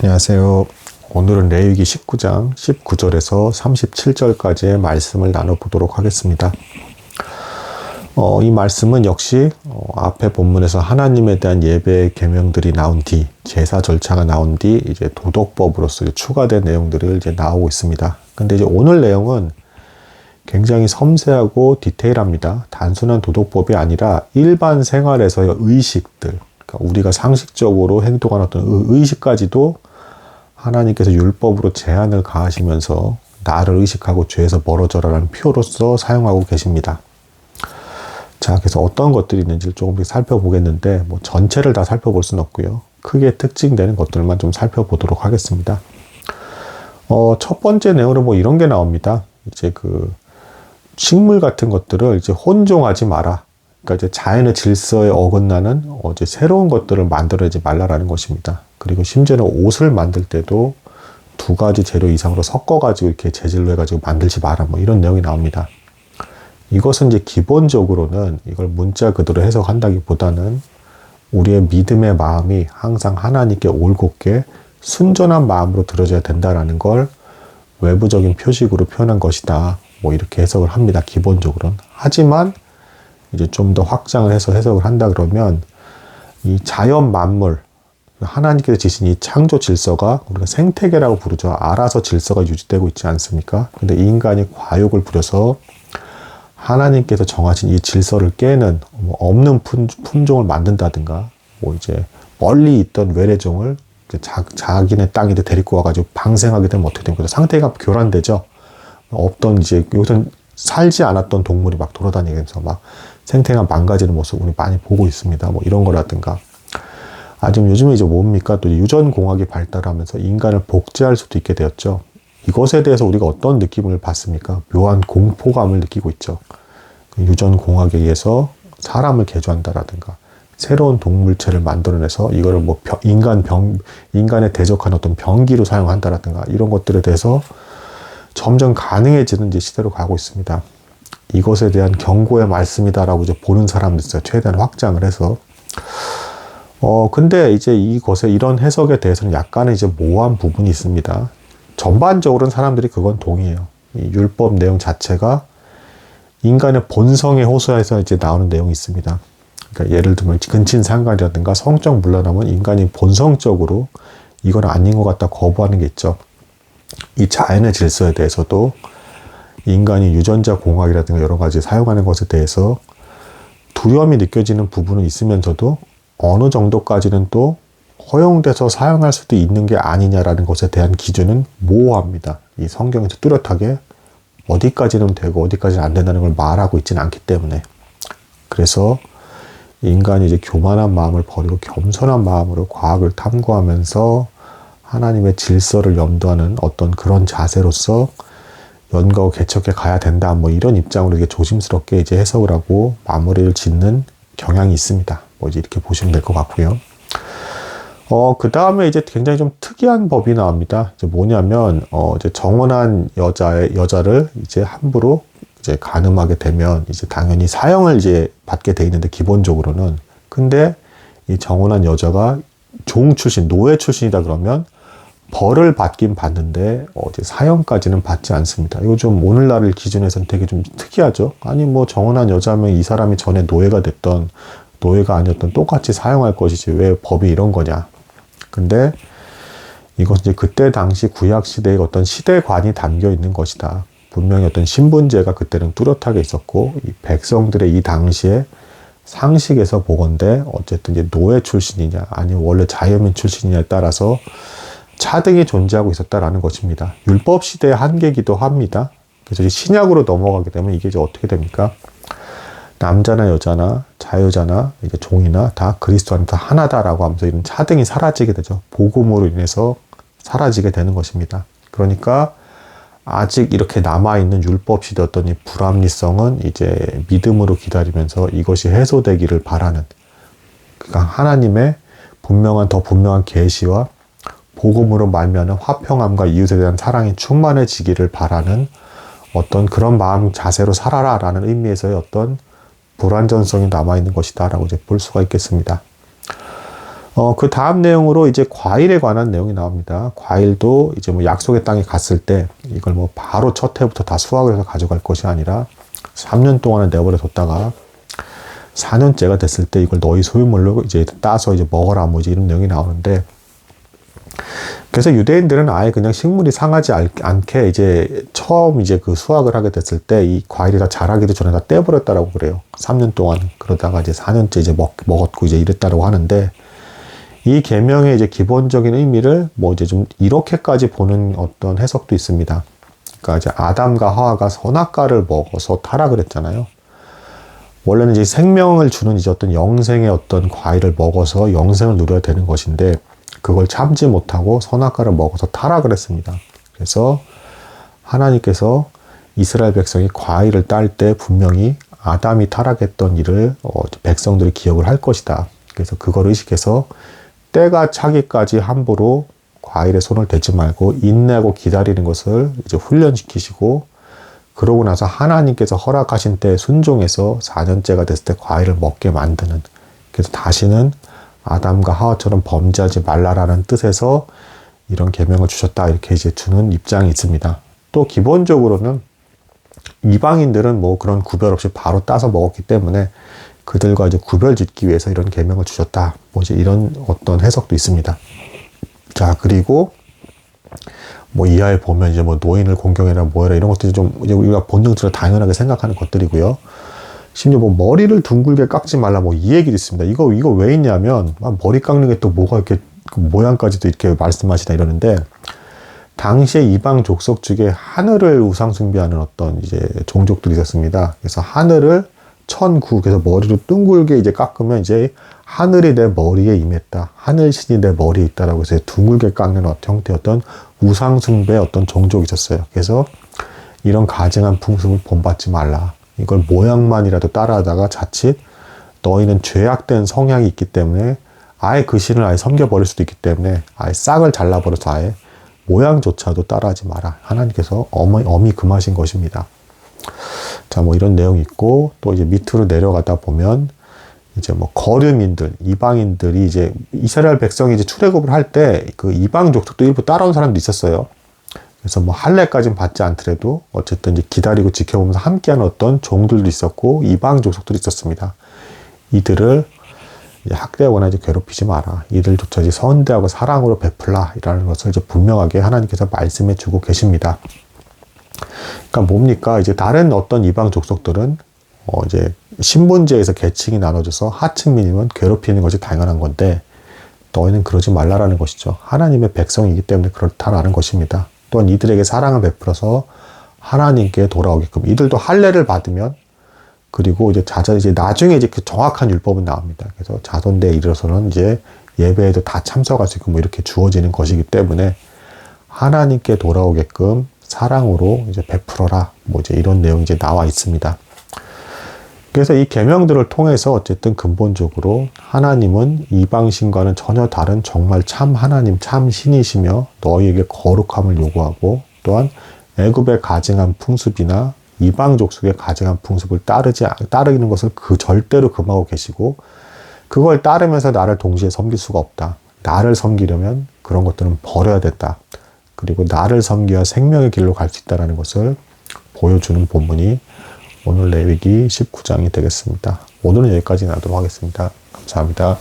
안녕하세요. 오늘은 레위기 19장 19절에서 37절까지의 말씀을 나눠보도록 하겠습니다. 어, 이 말씀은 역시 어, 앞에 본문에서 하나님에 대한 예배 계명들이 나온 뒤 제사 절차가 나온 뒤 이제 도덕법으로서 이제 추가된 내용들을 이제 나오고 있습니다. 근데 이제 오늘 내용은 굉장히 섬세하고 디테일합니다. 단순한 도덕법이 아니라 일반 생활에서의 의식들, 그러니까 우리가 상식적으로 행동하는 어떤 의식까지도 하나님께서 율법으로 제한을 가하시면서 나를 의식하고 죄에서 멀어져라라는 표로서 사용하고 계십니다. 자, 그래서 어떤 것들이 있는지를 조금씩 살펴보겠는데, 뭐 전체를 다 살펴볼 수는 없고요. 크게 특징되는 것들만 좀 살펴보도록 하겠습니다. 어, 첫 번째 내용으로 뭐 이런 게 나옵니다. 이제 그 식물 같은 것들을 이제 혼종하지 마라. 그러니까 이제 자연의 질서에 어긋나는 어, 이제 새로운 것들을 만들어내지 말라라는 것입니다. 그리고 심지어는 옷을 만들 때도 두 가지 재료 이상으로 섞어가지고 이렇게 재질로 해가지고 만들지 마라. 뭐 이런 내용이 나옵니다. 이것은 이제 기본적으로는 이걸 문자 그대로 해석한다기보다는 우리의 믿음의 마음이 항상 하나님께 올곧게 순전한 마음으로 들어져야 된다라는 걸 외부적인 표식으로 표현한 것이다. 뭐 이렇게 해석을 합니다. 기본적으로는. 하지만 이제 좀 더 확장을 해서 해석을 한다 그러면 이 자연 만물 하나님께서 지신 이 창조 질서가 우리가 생태계라고 부르죠. 알아서 질서가 유지되고 있지 않습니까? 근데 인간이 과욕을 부려서 하나님께서 정하신 이 질서를 깨는 뭐 없는 품 종을 만든다든가 뭐 이제 멀리 있던 외래종을 자, 자기네 땅인데 데리고 와가지고 방생하게 되면 어떻게 됩니까? 상태가 교란되죠. 없던 이제 여기선 살지 않았던 동물이 막 돌아다니면서 막 생태가 망가지는 모습 우리 많이 보고 있습니다. 뭐 이런 거라든가. 아, 지금 요즘에 이제 뭡니까? 또 유전공학이 발달하면서 인간을 복제할 수도 있게 되었죠. 이것에 대해서 우리가 어떤 느낌을 받습니까? 묘한 공포감을 느끼고 있죠. 그 유전공학에 의해서 사람을 개조한다라든가, 새로운 동물체를 만들어내서 이거를 뭐 인간 병, 인간에 대적한 어떤 병기로 사용한다라든가, 이런 것들에 대해서 점점 가능해지는 이제 시대로 가고 있습니다. 이것에 대한 경고의 말씀이다라고 이제 보는 사람들 있어요. 최대한 확장을 해서. 어, 근데 이제 이것에 이런 해석에 대해서는 약간의 이제 모호한 부분이 있습니다. 전반적으로는 사람들이 그건 동의해요. 이 율법 내용 자체가 인간의 본성에 호소해서 이제 나오는 내용이 있습니다. 그러니까 예를 들면 근친 상간이라든가 성적 물러나면 인간이 본성적으로 이건 아닌 것 같다 거부하는 게 있죠. 이 자연의 질서에 대해서도 인간이 유전자 공학이라든가 여러 가지 사용하는 것에 대해서 두려움이 느껴지는 부분은 있으면서도 어느 정도까지는 또 허용돼서 사용할 수도 있는 게 아니냐라는 것에 대한 기준은 모호합니다. 이 성경에서 뚜렷하게 어디까지는 되고 어디까지는 안 된다는 걸 말하고 있지는 않기 때문에 그래서 인간이 이제 교만한 마음을 버리고 겸손한 마음으로 과학을 탐구하면서 하나님의 질서를 염두하는 어떤 그런 자세로서 연가고 개척해 가야 된다. 뭐 이런 입장으로 이게 조심스럽게 이제 해석을 하고 마무리를 짓는 경향이 있습니다. 뭐 이제 이렇게 보시면 될 것 같고요. 어, 그 다음에 이제 굉장히 좀 특이한 법이 나옵니다. 이제 뭐냐면, 어, 이제 정혼한 여자의, 여자를 이제 함부로 이제 가늠하게 되면 이제 당연히 사형을 이제 받게 돼 있는데 기본적으로는. 근데 이 정혼한 여자가 종 출신, 노예 출신이다 그러면 벌을 받긴 받는데 어제 사형까지는 받지 않습니다. 이거 좀 오늘날을 기준에서는 되게 좀 특이하죠. 아니 뭐 정원한 여자면 이 사람이 전에 노예가 됐던 노예가 아니었던 똑같이 사용할 것이지 왜 법이 이런 거냐. 근데 이것은 이제 그때 당시 구약 시대의 어떤 시대관이 담겨 있는 것이다. 분명히 어떤 신분제가 그때는 뚜렷하게 있었고 이 백성들의 이 당시에 상식에서 보건데 어쨌든 이제 노예 출신이냐 아니면 원래 자연민 출신이냐에 따라서 차등이 존재하고 있었다라는 것입니다. 율법 시대의 한계기도 합니다. 그래서 신약으로 넘어가게 되면 이게 이제 어떻게 됩니까? 남자나 여자나 자유자나 이제 종이나 다 그리스도 안에 다 하나다라고 하면서 이런 차등이 사라지게 되죠. 복음으로 인해서 사라지게 되는 것입니다. 그러니까 아직 이렇게 남아있는 율법 시대 어떤 이 불합리성은 이제 믿음으로 기다리면서 이것이 해소되기를 바라는 그러니까 하나님의 분명한 더 분명한 계시와 복음으로 말미암은 화평함과 이웃에 대한 사랑이 충만해지기를 바라는 어떤 그런 마음 자세로 살아라라는 의미에서의 어떤 불완전성이 남아 있는 것이다라고 이제 볼 수가 있겠습니다. 어, 그 다음 내용으로 이제 과일에 관한 내용이 나옵니다. 과일도 이제 뭐 약속의 땅에 갔을 때 이걸 뭐 바로 첫 해부터 다 수확을 해서 가져갈 것이 아니라 3년 동안은 내버려 뒀다가 4년째가 됐을 때 이걸 너희 소유물로 이제 따서 이제 먹어라 뭐 이제 이런 내용이 나오는데 그래서 유대인들은 아예 그냥 식물이 상하지 않게 이제 처음 이제 그 수확을 하게 됐을 때 이 과일이 다 자라기도 전에 다 떼버렸다라고 그래요. 3년 동안 그러다가 이제 4년째 이제 먹, 먹었고 이제 이랬다라고 하는데 이 계명의 이제 기본적인 의미를 뭐 이제 좀 이렇게까지 보는 어떤 해석도 있습니다. 그러니까 이제 아담과 하와가 선악과를 먹어서 타락을 했잖아요. 원래는 이제 생명을 주는 이제 어떤 영생의 어떤 과일을 먹어서 영생을 누려야 되는 것인데 그걸 참지 못하고 선악과를 먹어서 타락을 했습니다. 그래서 하나님께서 이스라엘 백성이 과일을 딸 때 분명히 아담이 타락했던 일을 어, 백성들이 기억을 할 것이다. 그래서 그걸 의식해서 때가 차기까지 함부로 과일에 손을 대지 말고 인내하고 기다리는 것을 이제 훈련시키시고 그러고 나서 하나님께서 허락하신 때 순종해서 4년째가 됐을 때 과일을 먹게 만드는 그래서 다시는 아담과 하와처럼 범죄하지 말라라는 뜻에서 이런 계명을 주셨다 이렇게 이제 주는 입장이 있습니다. 또 기본적으로는 이방인들은 뭐 그런 구별 없이 바로 따서 먹었기 때문에 그들과 이제 구별 짓기 위해서 이런 계명을 주셨다. 뭐 이제 이런 어떤 해석도 있습니다. 자, 그리고 뭐 이하에 보면 이제 뭐 노인을 공경해라 뭐해라 이런 것들이 좀 이제 우리가 본능적으로 당연하게 생각하는 것들이고요. 심지어 뭐 머리를 둥글게 깎지 말라 뭐 이 얘기도 있습니다. 이거 이거 왜 있냐면 아, 머리 깎는 게 또 뭐가 이렇게 그 모양까지도 이렇게 말씀하시다 이러는데 당시에 이방 족속 중에 하늘을 우상 숭배하는 어떤 이제 종족들이 있었습니다. 그래서 하늘을 천구 그래서 머리를 둥글게 이제 깎으면 이제 하늘이 내 머리에 임했다. 하늘 신이 내 머리에 있다라고 해서 둥글게 깎는 어떤 형태였던 우상 숭배 어떤 종족이 있었어요. 그래서 이런 가증한 풍습을 본받지 말라. 이걸 모양만이라도 따라하다가 자칫 너희는 죄악된 성향이 있기 때문에 아예 그 신을 아예 섬겨버릴 수도 있기 때문에 아예 싹을 잘라버려서 아예 모양조차도 따라하지 마라. 하나님께서 어미, 어미 금하신 것입니다. 자, 뭐 이런 내용이 있고, 또 이제 밑으로 내려가다 보면, 이제 뭐 거류민들, 이방인들이 이제 이스라엘 백성이 이제 출애굽을 할 때 그 이방 족속도 일부 따라온 사람도 있었어요. 그래서 뭐 할례까지는 받지 않더라도 어쨌든 이제 기다리고 지켜보면서 함께하는 어떤 종들도 있었고 이방 족속들이 있었습니다. 이들을 학대하거나 이제 괴롭히지 마라. 이들조차 이제 선대하고 사랑으로 베풀라라는 것을 이제 분명하게 하나님께서 말씀해 주고 계십니다. 그러니까 뭡니까? 이제 다른 어떤 이방 족속들은 어 이제 신분제에서 계층이 나눠져서 하층민이면 괴롭히는 것이 당연한 건데 너희는 그러지 말라라는 것이죠. 하나님의 백성이기 때문에 그렇다라는 것입니다. 또한 이들에게 사랑을 베풀어서 하나님께 돌아오게끔 이들도 할례를 받으면 그리고 이제 자자 이제 나중에 이제 그 정확한 율법은 나옵니다. 그래서 자손대에 이르러서는 이제 예배에도 다 참석하시고 뭐 이렇게 주어지는 것이기 때문에 하나님께 돌아오게끔 사랑으로 이제 베풀어라. 뭐 이제 이런 내용이 이제 나와 있습니다. 그래서 이 계명들을 통해서 어쨌든 근본적으로 하나님은 이방신과는 전혀 다른 정말 참 하나님, 참 신이시며 너희에게 거룩함을 요구하고 또한 애굽의 가증한 풍습이나 이방 족속의 가증한 풍습을 따르지 따르는 것을 그 절대로 금하고 계시고 그걸 따르면서 나를 동시에 섬길 수가 없다. 나를 섬기려면 그런 것들은 버려야 된다. 그리고 나를 섬기어 생명의 길로 갈 수 있다는 것을 보여주는 본문이 오늘 레위기 19장이 되겠습니다. 오늘은 여기까지 나도록 하겠습니다. 감사합니다.